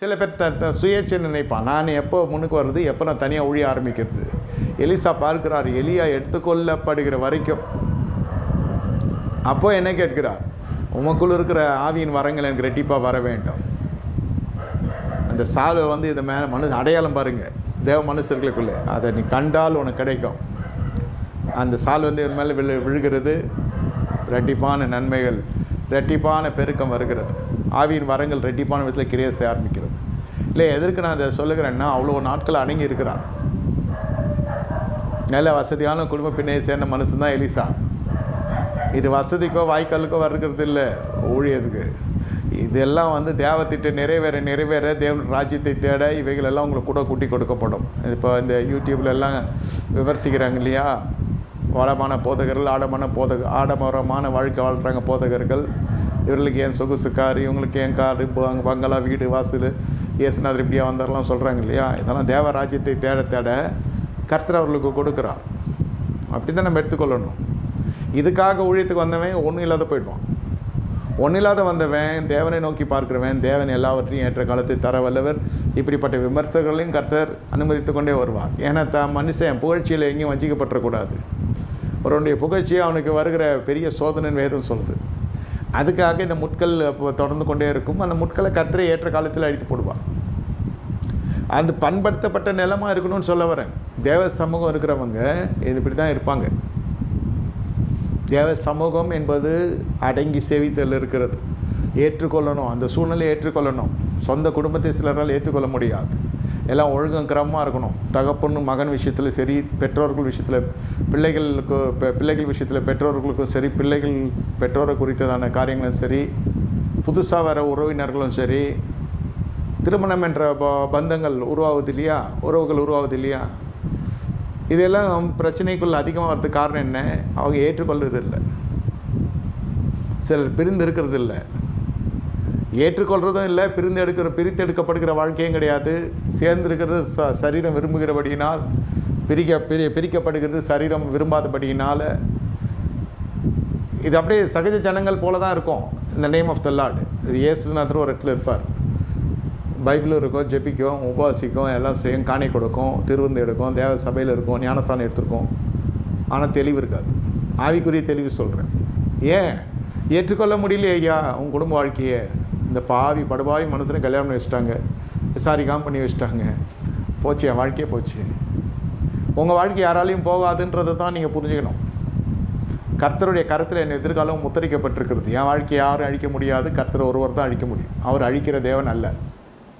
சில பேர் த சுயேட்சை நினைப்பான். நான் எப்போ முன்னுக்கு வர்றது? எப்போ நான் தனியாக ஒழிய ஆரம்பிக்கிறது? எலிசா பார்க்கிறார். எலியா எடுத்துக்கொள்ளப்படுகிற வரைக்கும். அப்போ என்ன கேட்கிறார்? உமக்குள் இருக்கிற ஆவியின் வரங்கள் எனக்கு ரெட்டிப்பாக வர வேண்டும். அந்த சால்வை வந்து இதை மேலே மனு அடையாளம் பாருங்கள் தேவ மனுஷர்களுக்குள்ளே. அதை நீ கண்டால் உனக்கு கிடைக்கும். அந்த சால் வந்து இது மேலே விழு விழுகிறது. ரெட்டிப்பான நன்மைகள் ரெட்டிப்பான பெருக்கம் வருகிறது. ஆவியின் வரங்கள் ரெட்டிப்பான விதத்தில் கிரியை செய்ய ஆரம்பிக்கிறது. இல்லை எதற்கு நான் அதை சொல்லுகிறேன்னா அவ்வளோ நாட்கள் அடங்கி இருக்கிறார் நல்ல வசதியான குடும்ப பின்னையை சேர்ந்த மனுஷன் தான் எலிசா. இது வசதிக்கோ வாய்க்காலுக்கோ வருகிறது இல்லை ஊழியதுக்கு இதெல்லாம் வந்து தேவத்திட்டு நிறைவேற நிறைவேற தேவன் ராஜ்யத்தை தேட இவைகள் எல்லாம் உங்களுக்கு கூட கூட்டி கொடுக்கப்படும். இப்போ இந்த யூடியூப்லெல்லாம் விமர்சிக்கிறாங்க இல்லையா? வளமான போதகர்கள் ஆடமான போதக ஆடம்பரமான வாழ்க்கை வாழ்கிறாங்க போதகர்கள். இவர்களுக்கு ஏன் சொகுசு கார் இவங்களுக்கு ஏன் கார் பங்களா வீடு வாசல் இயேசுநாதர் இப்படியா வந்தாரெல்லாம் சொல்கிறாங்க இல்லையா? இதெல்லாம் தேவராஜ்யத்தை தேட தேட கர்த்தர் அவர்களுக்கு கொடுக்குறார். அப்படி தான் நம்ம எடுத்துக்கொள்ளணும். இதுக்காக ஊழியத்துக்கு வந்தவன் ஒன்றும் இல்லாத போயிடுவான். ஒன்றும் இல்லாத வந்தவன் தேவனை நோக்கி பார்க்கிறவன் தேவன் எல்லாவற்றையும் ஏற்ற காலத்தை தர வல்லவர். இப்படிப்பட்ட விமர்சகர்களையும் கர்த்தர் அனுமதித்து கொண்டே வருவார். ஏன்னா த மனுஷன் புகழ்ச்சியில் எங்கேயும் வஞ்சிக்கப்பட்டுறக்கூடாது. ஒருவனுடைய புகழ்ச்சியை அவனுக்கு வருகிற பெரிய சோதனைன்னு வேதம் சொல்லுது. அதுக்காக இந்த முட்கள் இப்போ தொடர்ந்து கொண்டே இருக்கும். அந்த முட்களை கத்திரை ஏற்ற காலத்தில் அழித்து போடுவார் அந்த பண்படுத்தப்பட்ட நிலமாக இருக்கணும்னு சொல்ல வரேன். தேவ சமூகம் இருக்கிறவங்க இது இப்படி தான் இருப்பாங்க. தேவ சமூகம் என்பது அடங்கி செவித்தல் இருக்கிறது. ஏற்றுக்கொள்ளணும். அந்த சூழ்நிலையை ஏற்றுக்கொள்ளணும். சொந்த குடும்பத்தை சிலரால் ஏற்றுக்கொள்ள முடியாது. எல்லாம் ஒழுங்கும் கிரமமாக இருக்கணும். தகப்பனும் மகன் விஷயத்தில் சரி பெற்றோர்கள் விஷயத்தில் பிள்ளைகளுக்கு பிள்ளைகள் விஷயத்தில் பெற்றோர்களுக்கும் சரி பிள்ளைகள் பெற்றோரை குறித்ததான காரியங்களும் சரி புதுசாக வர உறவினர்களும் சரி திருமணம் என்ற ப- பந்தங்கள் உருவாகுது இல்லையா? உறவுகள் உருவாகுது இல்லையா? இதெல்லாம் பிரச்சனைக்குள்ள அதிகமாக வரதுக்கு காரணம் என்ன? அவங்க ஏற்றுக்கொள்வது இல்லை சிலர் பிரிந்து இருக்கிறது இல்லை ஏற்றுக்கொள்றதும் இல்லை பிரிந்து எடுக்கிற பிரித்து எடுக்கப்படுகிற வாழ்க்கையும் கிடையாது. சேர்ந்திருக்கிறது ச சரீரம் விரும்புகிறபடியினால் பிரிக்க பிரி பிரிக்கப்படுகிறது சரீரம் விரும்பாதபடியினால். இது அப்படியே சகஜ ஜனங்கள் போல தான் இருக்கும் இந்த நேம் ஆஃப் த லார்டு இது இயேசுநாதர் ஒரு இடத்துல இருப்பார். பைபிளும் இருக்கும் ஜெபிக்கும் உபவாசிக்கும் எல்லாம் செய்யும் காணி கொடுக்கும் திருவிருந்து எடுக்கும் தேவ சபையில் இருக்கும் ஞானஸ்தானம் எடுத்திருக்கோம். ஆனால் தெளிவு இருக்காது. ஆவிக்குரிய தெளிவு சொல்கிறேன் ஏன்? ஏற்றுக்கொள்ள முடியலையா உன் குடும்ப வாழ்க்கையை? இந்த பாவி படுபாவி மனுஷனை கல்யாணம் பண்ணி வச்சுட்டாங்க. விசாரிக்காமல் பண்ணி வச்சுட்டாங்க. போச்சு என் வாழ்க்கையே போச்சு. உங்கள் வாழ்க்கை யாராலையும் போகாதுன்றதை தான் நீங்கள் புரிஞ்சுக்கணும். கர்த்தருடைய கருத்தில் என் எதிர்காலம் முத்தரிக்கப்பட்டிருக்கிறது. என் வாழ்க்கையை யாரும் அழிக்க முடியாது. கர்த்தர் ஒருவர் தான் அழிக்க முடியும். அவர் அழிக்கிற தேவன் அல்ல.